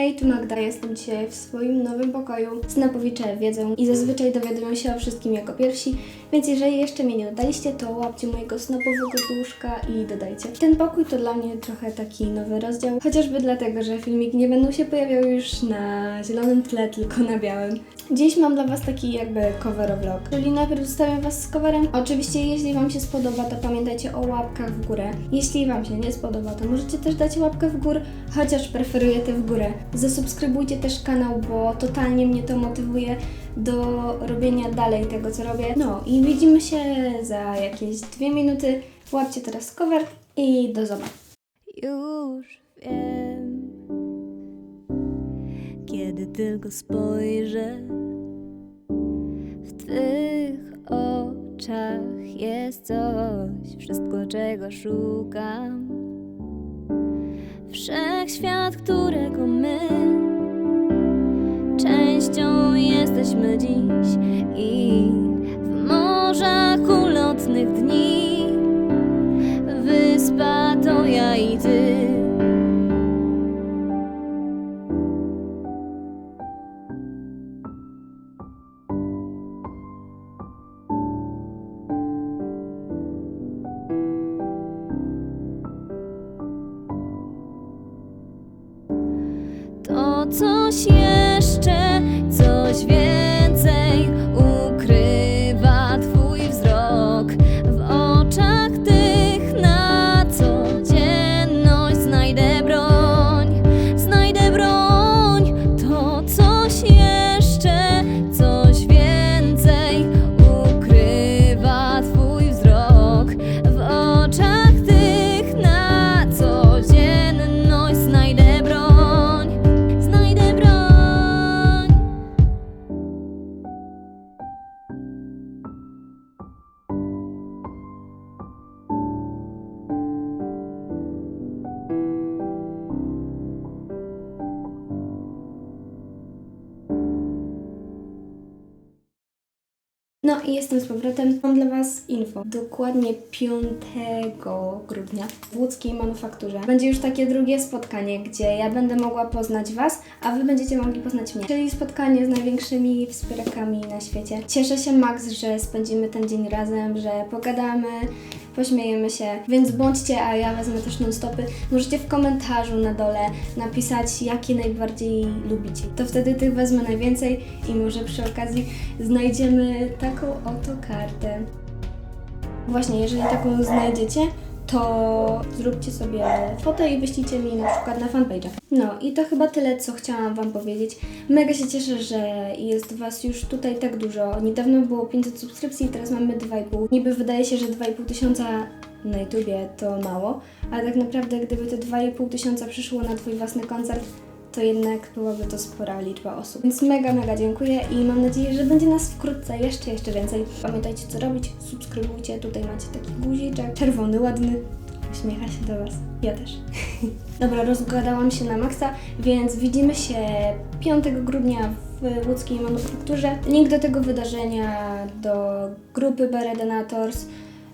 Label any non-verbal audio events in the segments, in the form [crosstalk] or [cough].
Hej, tu Magda, jestem dzisiaj w swoim nowym pokoju. Snapowicze wiedzą i zazwyczaj dowiadują się o wszystkim jako pierwsi, więc jeżeli jeszcze mnie nie dodaliście, to łapcie mojego snapowego duszka i dodajcie. Ten pokój to dla mnie trochę taki nowy rozdział, chociażby dlatego, że filmiki nie będą się pojawiały już na zielonym tle, tylko na białym. Dziś mam dla Was taki jakby cover vlog, czyli najpierw zostawiam Was z coverem. Oczywiście, jeśli Wam się spodoba, to pamiętajcie o łapkach w górę. Jeśli Wam się nie spodoba, to możecie też dać łapkę w górę, chociaż preferuję tę w górę. Zasubskrybujcie też kanał, bo totalnie mnie to motywuje do robienia dalej tego, co robię. No i widzimy się za jakieś dwie minuty. Łapcie teraz cover i do zobaczenia. Już wiem, kiedy tylko spojrzę w Twych oczach jest coś, wszystko czego szukam. Wszechświat, którego my dziś i w morzach ulotnych dni. Wyspa to ja i ty. To coś jeszcze, No i jestem z powrotem. Mam dla Was info. Dokładnie 5 grudnia w łódzkiej manufakturze będzie już takie drugie spotkanie, gdzie ja będę mogła poznać Was, a Wy będziecie mogli poznać mnie. Czyli spotkanie z największymi wspierakami na świecie. Cieszę się, Max, że spędzimy ten dzień razem, że pogadamy, pośmiejemy się, więc bądźcie, a ja wezmę też non-stopy. Możecie w komentarzu na dole napisać, jakie najbardziej lubicie. To wtedy tych wezmę najwięcej i może przy okazji znajdziemy taką oto kartę. Właśnie, jeżeli taką znajdziecie, to zróbcie sobie fotę i wyślijcie mi na przykład na fanpage'a. No i to chyba tyle, co chciałam Wam powiedzieć. Mega się cieszę, że jest Was już tutaj tak dużo. Niedawno było 500 subskrypcji, teraz mamy 2,5. Niby wydaje się, że 2,5 tysiąca na YouTubie to mało, ale tak naprawdę gdyby te 2,5 tysiąca przyszło na Twój własny koncert, to jednak byłaby to spora liczba osób. Więc mega, mega dziękuję i mam nadzieję, że będzie nas wkrótce jeszcze, jeszcze więcej. Pamiętajcie co robić, subskrybujcie, tutaj macie taki guziczek, czerwony, ładny. Uśmiecha się do Was. Ja też. [laughs] Dobra, rozgadałam się na maksa, więc widzimy się 5 grudnia w łódzkiej manufakturze. Link do tego wydarzenia, do grupy Beredenators,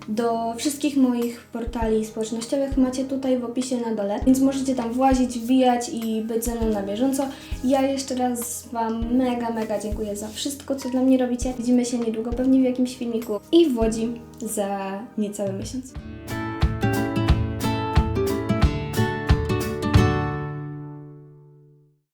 do wszystkich moich portali społecznościowych macie tutaj w opisie na dole, więc możecie tam włazić, wbijać i być ze mną na bieżąco. Ja jeszcze raz Wam mega, mega dziękuję za wszystko, co dla mnie robicie. Widzimy się niedługo, pewnie w jakimś filmiku i w Łodzi za niecały miesiąc.